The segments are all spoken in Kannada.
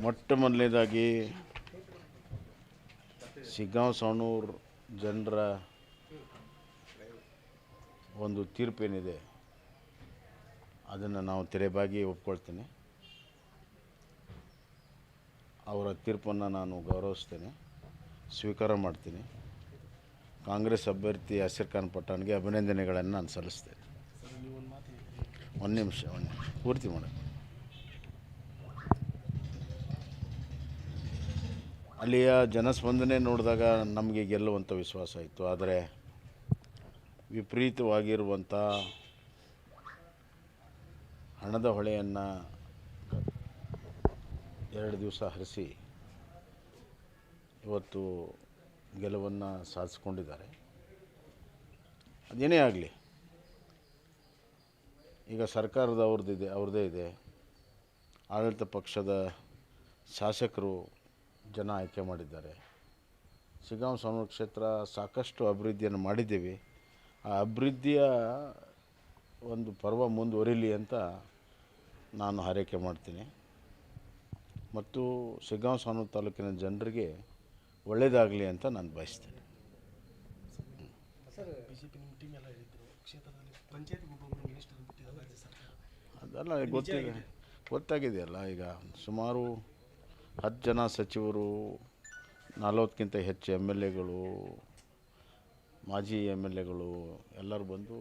ಮೊಟ್ಟ ಮೊದಲನೇದಾಗಿ ಸಿಗ್ಗಾಂವ್ ಜನರ ಒಂದು ತೀರ್ಪೇನಿದೆ ಅದನ್ನು ನಾವು ತೆರೆಬಾಗಿ ಒಪ್ಕೊಳ್ತೇನೆ. ಅವರ ತೀರ್ಪನ್ನು ನಾನು ಗೌರವಿಸ್ತೇನೆ ಸ್ವೀಕಾರ ಮಾಡ್ತೀನಿ. ಕಾಂಗ್ರೆಸ್ ಅಭ್ಯರ್ಥಿ ಅಸಿರ್ ಖಾನ್ ಪಠಾಣ್ಗೆ ಅಭಿನಂದನೆಗಳನ್ನು ನಾನು ಸಲ್ಲಿಸ್ತೇನೆ. ಒಂದು ನಿಮಿಷ ಒಂದು ನಿಮಿಷ. ಪೂರ್ತಿ ಮಾಡಿ. ಅಲ್ಲಿಯ ಜನಸ್ಪಂದನೆ ನೋಡಿದಾಗ ನಮಗೆ ಗೆಲ್ಲುವಂಥ ವಿಶ್ವಾಸ ಇತ್ತು. ಆದರೆ ವಿಪರೀತವಾಗಿರುವಂಥ ಹಣದ ಹೊಳೆಯನ್ನು ಎರಡು ದಿವಸ ಹರಿಸಿ ಇವತ್ತು ಗೆಲುವನ್ನು ಸಾಧಿಸ್ಕೊಂಡಿದ್ದಾರೆ. ಅದೇನೇ ಆಗಲಿ, ಈಗ ಸರ್ಕಾರದ ಅವ್ರದ್ದಿದೆ, ಅವ್ರದ್ದೇ ಇದೆ. ಆಡಳಿತ ಪಕ್ಷದ ಶಾಸಕರು ಜನ ಆಯ್ಕೆ ಮಾಡಿದ್ದಾರೆ. ಸಿಗಾಂವ್ ಸ್ವಾಮಿ ಕ್ಷೇತ್ರ ಸಾಕಷ್ಟು ಅಭಿವೃದ್ಧಿಯನ್ನು ಮಾಡಿದ್ದೀವಿ. ಆ ಅಭಿವೃದ್ಧಿಯ ಒಂದು ಪರ್ವ ಮುಂದುವರಿಲಿ ಅಂತ ನಾನು ಹಾರೈಕೆ ಮಾಡ್ತೀನಿ. ಮತ್ತು ಸಿಗಾಂವ್ ಸ್ವಾಮಿ ತಾಲೂಕಿನ ಜನರಿಗೆ ಒಳ್ಳೆಯದಾಗಲಿ ಅಂತ ನಾನು ಬಯಸ್ತೇನೆ. ಅದೆಲ್ಲ ಗೊತ್ತಿದೆ. ಗೊತ್ತಾಗಿದೆಯಲ್ಲ ಈಗ ಸುಮಾರು ಹತ್ತು ಜನ ಸಚಿವರು ನಲವತ್ತಕ್ಕಿಂತ ಹೆಚ್ಚು ಎಂ ಎಲ್ ಎಗಳು ಮಾಜಿ ಎಂ ಎಲ್ ಎಗಳು ಎಲ್ಲರೂ ಬಂದು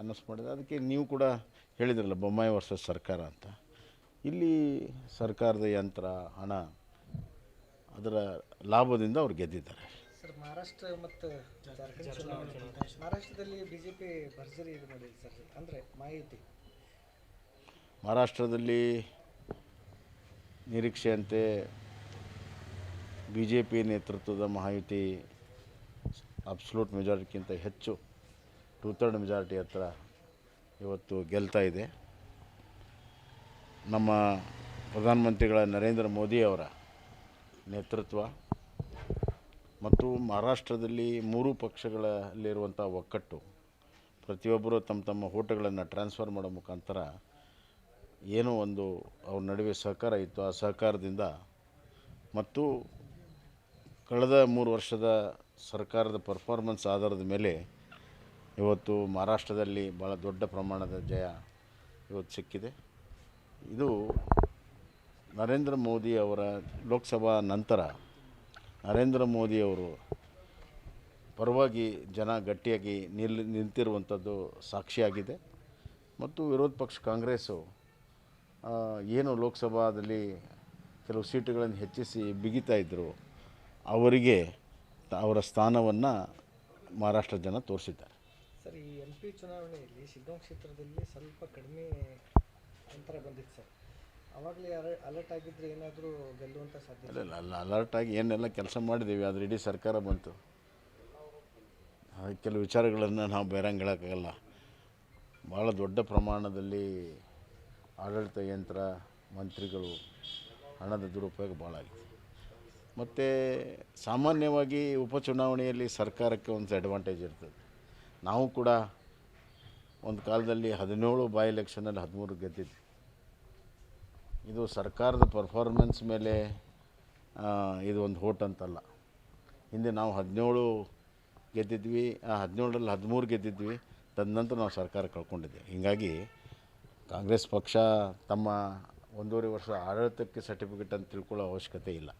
ಅನೌನ್ಸ್ ಮಾಡಿದ ಅದಕ್ಕೆ ನೀವು ಕೂಡ ಹೇಳಿದ್ರಲ್ಲ ಬೊಮ್ಮಾಯಿ ವರ್ಸಸ್ ಸರ್ಕಾರ ಅಂತ. ಇಲ್ಲಿ ಸರ್ಕಾರದ ಯಂತ್ರ ಹಣ ಅದರ ಲಾಭದಿಂದ ಅವ್ರು ಗೆದ್ದಿದ್ದಾರೆ. ಸರ್ ಮಹಾರಾಷ್ಟ್ರ ಮತ್ತು ಮಹಾರಾಷ್ಟ್ರದಲ್ಲಿ ಬಿಜೆಪಿ ಭರ್ಜರಿ ಇದು ಮಾಡಿದೆ ಸರ್ ಅಂದರೆ ಮಾಹಿತಿ. ಮಹಾರಾಷ್ಟ್ರದಲ್ಲಿ ನಿರೀಕ್ಷೆಯಂತೆ ಬಿ ಜೆ ಪಿ ನೇತೃತ್ವದ ಮಹಾಯುತಿ ಅಬ್ಸಲ್ಯೂಟ್ ಮೆಜಾರಿಟಿಗಿಂತ ಹೆಚ್ಚು ಟೂ ಥರ್ಡ್ ಮೆಜಾರಿಟಿ ಹತ್ರ ಇವತ್ತು ಗೆಲ್ತಾ ಇದೆ. ನಮ್ಮ ಪ್ರಧಾನಮಂತ್ರಿಗಳ ನರೇಂದ್ರ ಮೋದಿ ಅವರ ನೇತೃತ್ವ ಮತ್ತು ಮಹಾರಾಷ್ಟ್ರದಲ್ಲಿ ಮೂರು ಪಕ್ಷಗಳಲ್ಲಿರುವಂಥ ಒಕ್ಕಟ್ಟು, ಪ್ರತಿಯೊಬ್ಬರು ತಮ್ಮ ತಮ್ಮ ಓಟುಗಳನ್ನು ಟ್ರಾನ್ಸ್ಫರ್ ಮಾಡೋ ಮುಖಾಂತರ ಏನೋ ಒಂದು ಅವ್ರ ನಡುವೆ ಸಹಕಾರ ಇತ್ತು. ಆ ಸಹಕಾರದಿಂದ ಮತ್ತು ಕಳೆದ ಮೂರು ವರ್ಷದ ಸರ್ಕಾರದ ಪರ್ಫಾರ್ಮೆನ್ಸ್ ಆಧಾರದ ಮೇಲೆ ಇವತ್ತು ಮಹಾರಾಷ್ಟ್ರದಲ್ಲಿ ಭಾಳ ದೊಡ್ಡ ಪ್ರಮಾಣದ ಜಯ ಇವತ್ತು ಸಿಕ್ಕಿದೆ. ಇದು ನರೇಂದ್ರ ಮೋದಿ ಅವರ ಲೋಕಸಭಾ ನಂತರ ನರೇಂದ್ರ ಮೋದಿಯವರು ಪರವಾಗಿ ಜನ ಗಟ್ಟಿಯಾಗಿ ನಿಲ್, ನಿಂತಿರುವಂಥದ್ದು ಸಾಕ್ಷಿಯಾಗಿದೆ. ಮತ್ತು ವಿರೋಧ ಪಕ್ಷ ಕಾಂಗ್ರೆಸ್ಸು ಏನು ಲೋಕಸಭಾದಲ್ಲಿ ಕೆಲವು ಸೀಟುಗಳನ್ನು ಹೆಚ್ಚಿಸಿ ಬಿಗಿತಾ ಇದ್ದರು ಅವರಿಗೆ ಅವರ ಸ್ಥಾನವನ್ನು ಮಹಾರಾಷ್ಟ್ರ ಜನ ತೋರಿಸಿದ್ದಾರೆ. ಸರ್ ಈ ಎಂ ಪಿ ಚುನಾವಣೆಯಲ್ಲಿ ಶಿಗ್ಗಾಂವ್ ಕ್ಷೇತ್ರದಲ್ಲಿ ಸ್ವಲ್ಪ ಕಡಿಮೆ ಅಂತರ ಬಂದಿತ್ತು ಸರ್. ಅವಾಗಲೇ ಅಲರ್ಟ್ ಆಗಿದ್ದರೆ ಏನಾದರೂ ಗೆಲ್ಲುವಂಥ ಇಲ್ಲ ಅಲ್ಲ ಅಲರ್ಟ್ ಆಗಿ ಏನೆಲ್ಲ ಕೆಲಸ ಮಾಡಿದ್ದೀವಿ ಆದರೆ ಇಡೀ ಸರ್ಕಾರ ಬಂತು. ಕೆಲವು ವಿಚಾರಗಳನ್ನು ನಾವು ಬೇರಂಗೆ ಹೇಳೋಕ್ಕಾಗಲ್ಲ ಭಾಳ ದೊಡ್ಡ ಪ್ರಮಾಣದಲ್ಲಿ ಆಡಳಿತ ಯಂತ್ರ, ಮಂತ್ರಿಗಳು ಹಣದ ದುರುಪಯೋಗ ಭಾಳ ಆಗಿದೆ. ಮತ್ತು ಸಾಮಾನ್ಯವಾಗಿ ಉಪಚುನಾವಣೆಯಲ್ಲಿ ಸರ್ಕಾರಕ್ಕೆ ಒಂದು ಅಡ್ವಾಂಟೇಜ್ ಇರ್ತದೆ. ನಾವು ಕೂಡ ಒಂದು ಕಾಲದಲ್ಲಿ ಹದಿನೇಳು ಬೈ ಎಲೆಕ್ಷನಲ್ಲಿ ಹದಿಮೂರು ಗೆದ್ದಿದ್ವಿ. ಇದು ಸರ್ಕಾರದ ಪರ್ಫಾರ್ಮೆನ್ಸ್ ಮೇಲೆ ಇದು ಒಂದು ಹೋಟ್ ಅಂತಲ್ಲ. ಹಿಂದೆ ನಾವು ಹದಿನೇಳು ಗೆದ್ದಿದ್ವಿ, ಆ ಹದಿನೇಳರಲ್ಲಿ ಹದಿಮೂರು ಗೆದ್ದಿದ್ವಿ, ತದನಂತರ ನಾವು ಸರ್ಕಾರ ಕಳ್ಕೊಂಡಿದ್ದೆ. ಹೀಗಾಗಿ ಕಾಂಗ್ರೆಸ್ ಪಕ್ಷ ತಮ್ಮ ಒಂದೂವರೆ ವರ್ಷ ಆಡಳಿತಕ್ಕೆ ಸರ್ಟಿಫಿಕೇಟ್ ಅಂತ ತಿಳ್ಕೊಳ್ಳೋ ಅವಶ್ಯಕತೆ ಇಲ್ಲ.